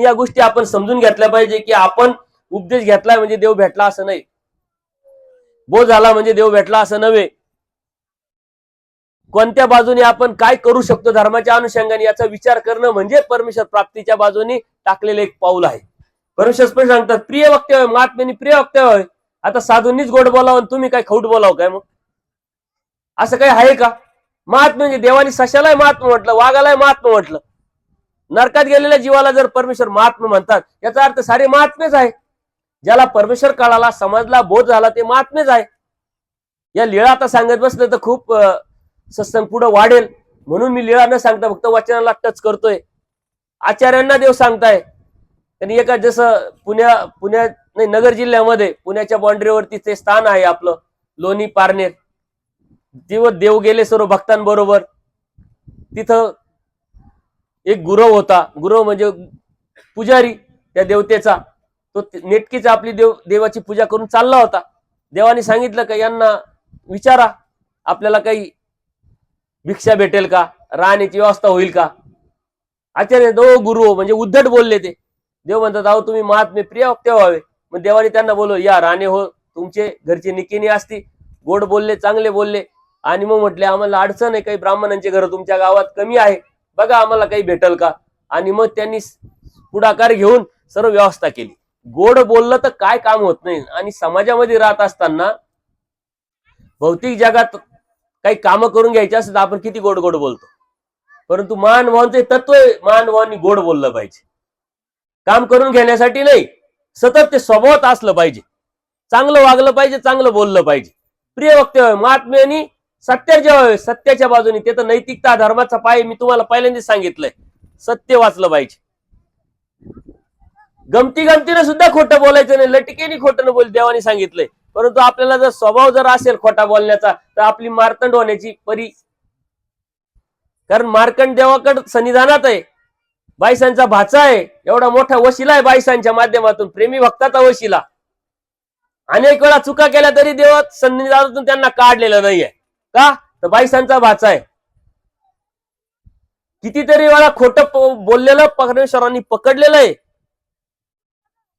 या गोष्टी आपण समजून घेतल्या पाहिजे की आपण उपदेश घेतलाय म्हणजे देव भेटला असं नाही. बोध झाला म्हणजे देव भेटला असं नव्हे. कोणत्या बाजूने आपण काय करू शकतो धर्माच्या अनुषंगाने याचा विचार करणं म्हणजे परमेश्वर प्राप्तीच्या बाजूने टाकलेलं एक पाऊल आहे. परमेश्वर स्पष्ट सांगतात प्रिय वक्तव्य महात्म्यानी प्रिय वक्तव्य आता साधूंनीच गोड बोलावं आणि तुम्ही काय खौट बोलाव काय मग? असं काही आहे का? महात्मा म्हणजे देवानी सशालाय महात्मा म्हटलं वाघालाय महात्मा म्हटलं. नरकात गेलेल्या जीवाला जर परमेश्वर महात्मा म्हणतात याचा अर्थ सारे महात्मेच आहे. ज्याला परमेश्वर काळाला समाजला बोध झाला ते महात्मेच आहे. या लीळा आता सांगत बसलं तर खूप सत्संग पुढे वाढेल. म्हणून मी लीळा न सांगता फक्त वचनाला टच करतोय. आचार्यांना देव सांगताय. त्यांनी एका जसं पुण्या पुण्या नाही नगर जिल्ह्यामध्ये पुण्याच्या बाउंड्रीवरती ते स्थान आहे आपलं लोणी पारनेर. देव देव गेले सर्व भक्तांबरोबर तिथं एक गुरव होता. गुरव म्हणजे पुजारी त्या देवतेचा. तो नेटकीच आपली देव देवाची पूजा करून चालला होता. देवाने सांगितलं का यांना विचारा आपल्याला काही भिक्षा भेटेल का? राहण्याची व्यवस्था होईल का? आचार्य दो गुरु म्हणजे उद्धट बोलले ते. देव म्हणतात अहो तुम्ही महात्मे प्रिय वक्ते व्हावे. मग देवाने त्यांना बोलव या राणे हो तुमचे घरचे निकिनी असती. गोड बोलले चांगले बोलले. आणि मग म्हटले आम्हाला अडचण आहे काही ब्राह्मणांचे घर तुमच्या गावात कमी आहे. बघा आम्हाला काही भेटल का? आणि मग त्यांनी पुढाकार घेऊन सर्व व्यवस्था केली. गोड बोललं तर काय काम होत नाही. आणि समाजामध्ये राहत असताना भौतिक जगात काही कामं करून घ्यायची असतात आपण किती गोड गोड बोलतो. परंतु महानुभावांचे तत्व आहे, महानुभावांनी गोड बोललं पाहिजे. काम करून घेण्यासाठी नाही सतत ते स्वभावात असलं पाहिजे. चांगलं वागलं पाहिजे चांगलं बोललं पाहिजे. प्रिय वक्तव्य महात्म्यानी सत्याच्या जेव्हा सत्याच्या बाजूने ते तर नैतिकता धर्माचा पाय मी तुम्हाला पहिल्यांदा सांगितलंय. सत्य वाचलं पाहिजे. गमती गमतीनं सुद्धा खोटं बोलायचं नाही लटिकेने खोटं न बोल देवाने सांगितलंय. परंतु आपल्याला जर स्वभाव जर असेल खोटा बोलण्याचा तर आपली मारतंड होण्याची परी. कारण मार्कंड देवाकड सन्निधानात आहे. बाईसांचा भाचा आहे. एवढा मोठा वशिला आहे बाईसांच्या माध्यमातून. प्रेमी भक्ताचा वशिला. अनेक वेळा चुका केल्या तरी देवा सन्निधानातून त्यांना काढलेलं नाहीये. का? तर बाईसांचा भाचा आहे. कितीतरी वेळा खोटं बोललेलं परमेश्वरांनी पकडलेलं आहे.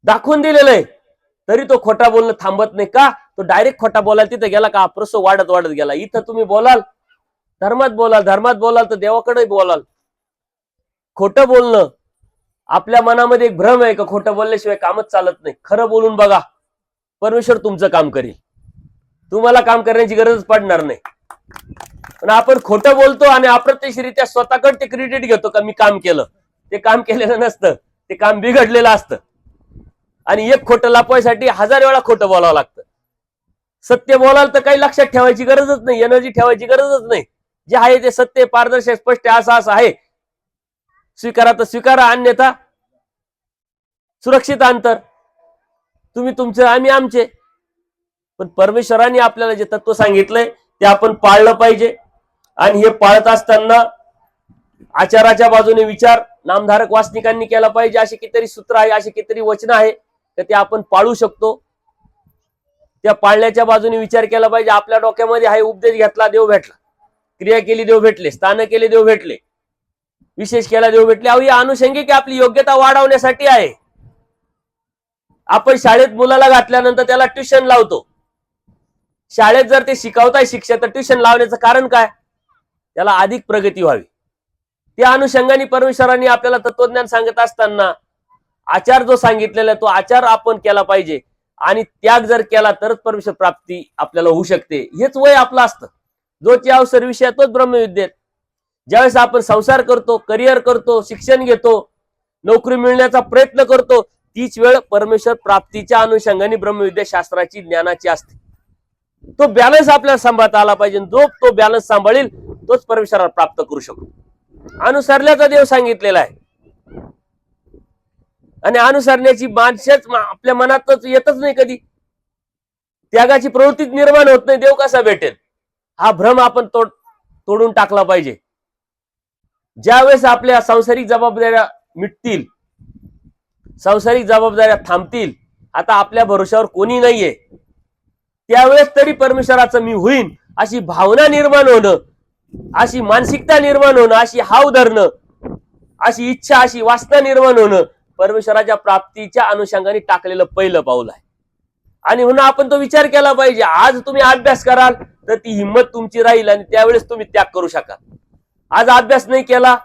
दाखवून दिलेलं आहे. तरी तो खोटा बोलणं थांबत नाही का? तो डायरेक्ट खोटा बोलायला तिथे गेला का? प्रस वाढत वाढत गेला. इथं तुम्ही बोलाल. धर्मात बोलाल. धर्मात बोलाल तर देवाकडे बोलाल. खोटं बोलणं. आपल्या मनामध्ये एक भ्रम आहे का? खोटं बोलल्याशिवाय कामच चालत नाही. खरं बोलून बघा. परमेश्वर तुमचं काम करेल. तुम्हाला काम करण्याची गरजच पडणार नाही. पण आपण खोटं बोलतो आणि अप्रत्यक्षरित्या स्वतःकडे ते क्रेडिट घेतो का मी काम केलं. ते काम केलेलं नसतं. ते काम बिघडलेलं असतं. आणि एक खोटं लापवायसाठी हजार वेळा खोटं बोलावं लागतं. सत्य बोलाल तर काही लक्षात ठेवायची गरजच नाही एनर्जी ठेवायची गरजच नाही. जे आहे ते सत्य पारदर्शक स्पष्ट असं असं आहे. स्वीकारा तर स्वीकारा अन्यथा सुरक्षित अंतर. तुम्ही तुमचे आम्ही आमचे. पण परमेश्वराने आपल्याला जे तत्व सांगितलंय ते आपण पाळलं पाहिजे. आणि हे पाळत असताना आचाराच्या बाजूने विचार नामधारक वासनिकांनी केला पाहिजे. असे कितीतरी सूत्र आहे असे कितीतरी वचन आहे तर ते आपण पाळू शकतो. त्या पाळण्याच्या बाजूने विचार केला पाहिजे. आपल्या डोक्यामध्ये आहे उपदेश घेतला देव भेटला. क्रिया केली देव भेटले. स्थान केले देव भेटले. विशेष केला देव भेटले. अहो ही अनुषंगिक आपली योग्यता वाढवण्यासाठी आहे. आपण शाळेत मुलाला घातल्यानंतर त्याला ट्युशन लावतो. शाळेत जर ते शिकवताय शिक्षक तर ट्युशन लावण्याचं कारण काय? त्याला अधिक प्रगती व्हावी. त्या अनुषंगाने परमेश्वरांनी आपल्याला तत्वज्ञान सांगत असताना आचार जो सांगितलेला तो आचार आपण केला पाहिजे. आणि त्याग जर केला तरच परमेश्वर प्राप्ती आपल्याला होऊ शकते. हेच वय आपलं असतं. जोची अवसर विषय तोच ब्रह्मविद्येत. ज्यावेळेस आपण संसार करतो करिअर करतो शिक्षण घेतो नोकरी मिळण्याचा प्रयत्न करतो तीच वेळ परमेश्वर प्राप्तीच्या अनुषंगाने ब्रह्मविद्या शास्त्राची ज्ञानाची असते. तो बॅलन्स आपल्याला सांभाळता आला पाहिजे. जो तो बॅलन्स सांभाळील तोच परमेश्वराला प्राप्त करू शकतो अनुसरल्याचा देव सांगितलेला आहे. आणि अनुसरण्याची माणसंच आपल्या मनातच येतच नाही कधी. त्यागाची प्रवृत्ती निर्माण होत नाही. देव कसा भेटेल? हा भ्रम आपण तोड तोडून टाकला पाहिजे. ज्यावेळेस आपल्या सांसारिक जबाबदाऱ्या मिटतील सांसारिक जबाबदाऱ्या थांबतील आता आपल्या भरोश्यावर कोणी नाहीये. त्यावेळेस तरी परमेश्वराचं मी होईन. अशी भावना निर्माण होणं अशी मानसिकता निर्माण होणं अशी हाव धरणं अशी इच्छा अशी वासना निर्माण होणं परमेश्वराच्या प्राप्तीच्या अनुषंगाने टाकलेलं पहिलं पाऊल आहे. आणि म्हणून आपण तो विचार केला पाहिजे आज तुम्ही अभ्यास कराल तर ती हिंमत तुमची राहील आणि त्यावेळेस तुम्ही त्याग करू शकाल. आज अभ्यास नाही केला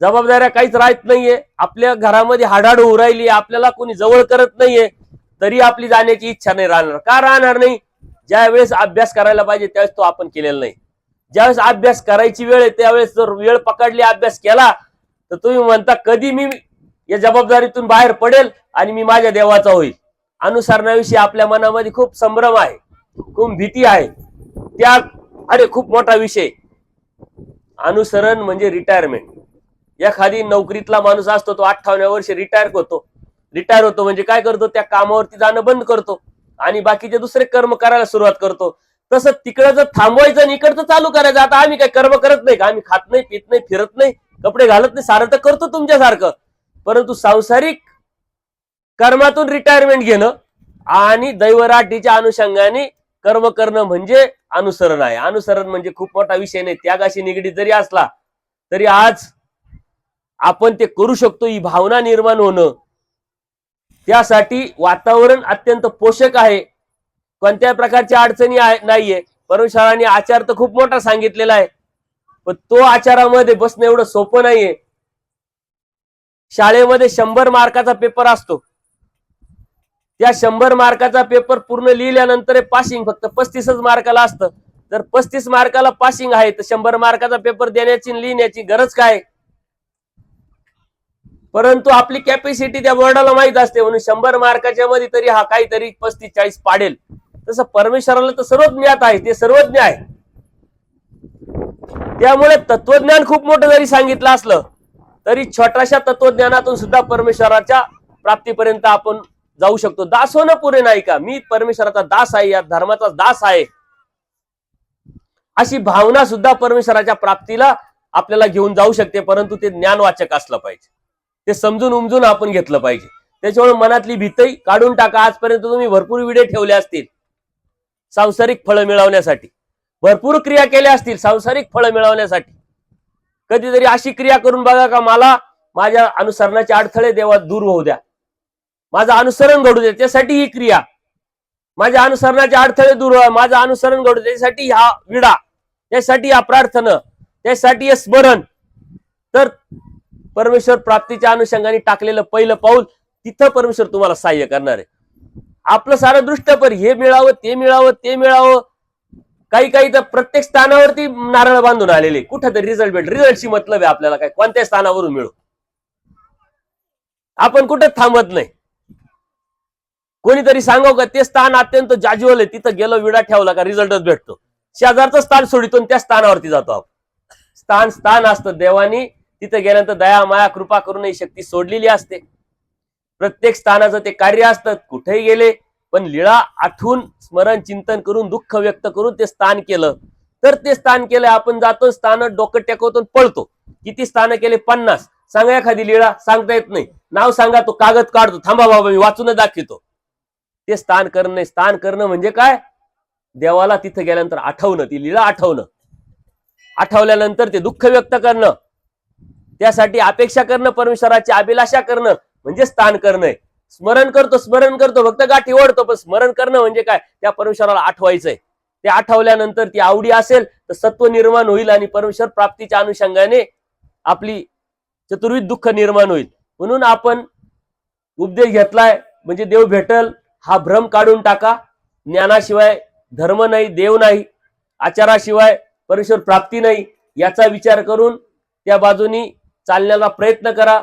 जबाबदाऱ्या काहीच राहत नाहीये आपल्या घरामध्ये हाडाड होऊ राहिली आपल्याला कोणी जवळ करत नाहीये तरी आपली जाण्याची इच्छा नाही राहणार. का राहणार नाही? ज्या वेळेस अभ्यास करायला पाहिजे त्यावेळेस तो आपण केलेला नाही. ज्यावेळेस अभ्यास करायची वेळ आहे त्यावेळेस जर वेळ पकडली अभ्यास केला तर तुम्ही म्हणता कधी मी या जबाबदारीतून बाहेर पडेल आणि मी माझ्या देवाचा होईल. अनुसरणाविषयी आपल्या मनामध्ये खूप संभ्रम आहे खूप भीती आहे. त्या अरे खूप मोठा विषय. अनुसरण म्हणजे रिटायरमेंट एखादी नोकरीतला माणूस असतो तो अठ्ठावन्न वर्षी रिटायर होतो रिटायर होतो म्हणजे काय करतो? त्या कामावरती जाणं बंद करतो. आणि बाकीचे दुसरे कर्म करायला सुरुवात करतो. तसं तिकडं जर थांबवायचं आणि इकडचं चालू करायचं. आता आम्ही काय कर्म करत नाही का? आम्ही खात नाही पित नाही फिरत नाही कपडे घालत नाही. सारं तर करतो तुमच्यासारखं. परंतु सांसारिक कर्मातून रिटायरमेंट घेणं आणि दैवराटीच्या अनुषंगाने कर्म करणं म्हणजे अनुसरण आहे. अनुसरण म्हणजे खूप मोठा विषय नाही. त्यागाशी निगडीत जरी असला तरी आज आपण ते करू शकतो. ही भावना निर्माण होणं त्यासाठी वातावरण अत्यंत पोषक आहे. कोणत्या प्रकारच्या अडचणी नाहीये. परमेश्वराने आचार तर खूप मोठा सांगितलेला आहे. पण तो आचारामध्ये बसणं एवढं सोपं नाहीये. शाळेमध्ये शंभर मार्काचा पेपर असतो. त्या शंभर मार्काचा पेपर पूर्ण लिहिल्यानंतर पासिंग फक्त पस्तीसच मार्काला असतं. जर पस्तीस मार्काला पासिंग आहे तर शंभर मार्काचा पेपर देण्याची लिहिण्याची गरज काय? परंतु आपली कॅपॅसिटी त्या बोर्डाला माहीत असते. म्हणून शंभर मार्काच्या मध्ये तरी हा काहीतरी पस्तीस चाळीस पाडेल. तसं परमेश्वराला तर सर्व ज्ञात आहे. ते सर्वज्ञ आहे. त्यामुळे तत्वज्ञान खूप मोठं जरी सांगितलं असलं तरी छोट्याशा तत्वज्ञानातून सुद्धा परमेश्वराच्या प्राप्तीपर्यंत आपण जाऊ शकतो. दास होणं पुरे नाही का? मी परमेश्वराचा दास आहे या धर्माचा दास आहे. अशी भावना सुद्धा परमेश्वराच्या प्राप्तीला आपल्याला घेऊन जाऊ शकते परंतु ते ज्ञानवाचक असलं पाहिजे. ते समजून उमजून आपण घेतलं पाहिजे. त्याच्यामुळे मनातली भीती काढून टाका. आजपर्यंत तुम्ही भरपूर विडे ठेवले असतील. सांसारिक फळं मिळवण्यासाठी. भरपूर क्रिया केल्या असतील सांसारिक फळं मिळवण्यासाठी. कधीतरी अशी क्रिया करून बघा का मला माझ्या अनुसरणाचे अडथळे देवा दूर होऊ द्या. माझं अनुसरण घडू द्या त्यासाठी ही क्रिया. माझ्या अनुसरणाचे अडथळे दूर व्हा. माझं अनुसरण घडू त्यासाठी हा विडा. त्यासाठी हा प्रार्थना. त्यासाठी हे स्मरण. तर परमेश्वर प्राप्तीच्या अनुषंगाने टाकलेलं पहिलं पाऊल तिथं परमेश्वर तुम्हाला सहाय्य करणार आहे. आपलं सारं दृष्टपर हे मिळावं ते मिळावं ते मिळावं. काही काही तर प्रत्येक स्थानावरती नारळ बांधून आलेले कुठं तरी रिझल्ट भेट रिझल्टची मतलब आहे आपल्याला काय? कोणत्या स्थानावरून मिळू. आपण कुठं थांबत नाही. कोणीतरी सांगाव का ते स्थान अत्यंत जाज्वल आहे. तिथं गेलो विडा ठेवला का रिझल्टच भेटतो. शेजारचं स्थान सोडितो त्या स्थानावरती जातो आपण. स्थान स्थान असतं देवानी. तिथं गेल्यानंतर दया माया कृपा करून ही शक्ती सोडलेली असते. प्रत्येक स्थानाचं ते कार्य असतं कुठेही गेले पण लीळा आठवून स्मरण चिंतन करून दुःख व्यक्त करून ते स्थान केलं. तर ते स्थान केलं आपण जातो स्थान डोकं टेकवतो पळतो. किती स्थान केले? पन्नास. सांगा एखादी लीळा सांगता येत नाही. नाव सांगा तो कागद काढतो. थांबा बाबा मी वाचून दाखवतो. ते स्थान करणं स्थान करणं म्हणजे काय? देवाला तिथं गेल्यानंतर आठवणं ती लीळा आठवणं. आठवल्यानंतर ते दुःख व्यक्त करणं. त्यासाठी अपेक्षा करणं परमेश्वराची अभिलाषा करणं म्हणजे स्थान करणं स्मरण करतो स्मरण करतो फक्त गाठी ओढतो पण स्मरण करणं म्हणजे काय? त्या परमेश्वराला आठवायचंय. ते आठवल्यानंतर ती आवडी असेल तर सत्व निर्माण होईल आणि परमेश्वर प्राप्तीच्या अनुषंगाने आपली चतुर्विध दुःख निर्माण होईल. म्हणून आपण उपदेश घेतलाय म्हणजे देव भेटल हा भ्रम काढून टाका. ज्ञानाशिवाय धर्म नाही देव नाही आचाराशिवाय परमेश्वर प्राप्ती नाही याचा विचार करून त्या बाजूनी चालण्याला प्रयत्न करा.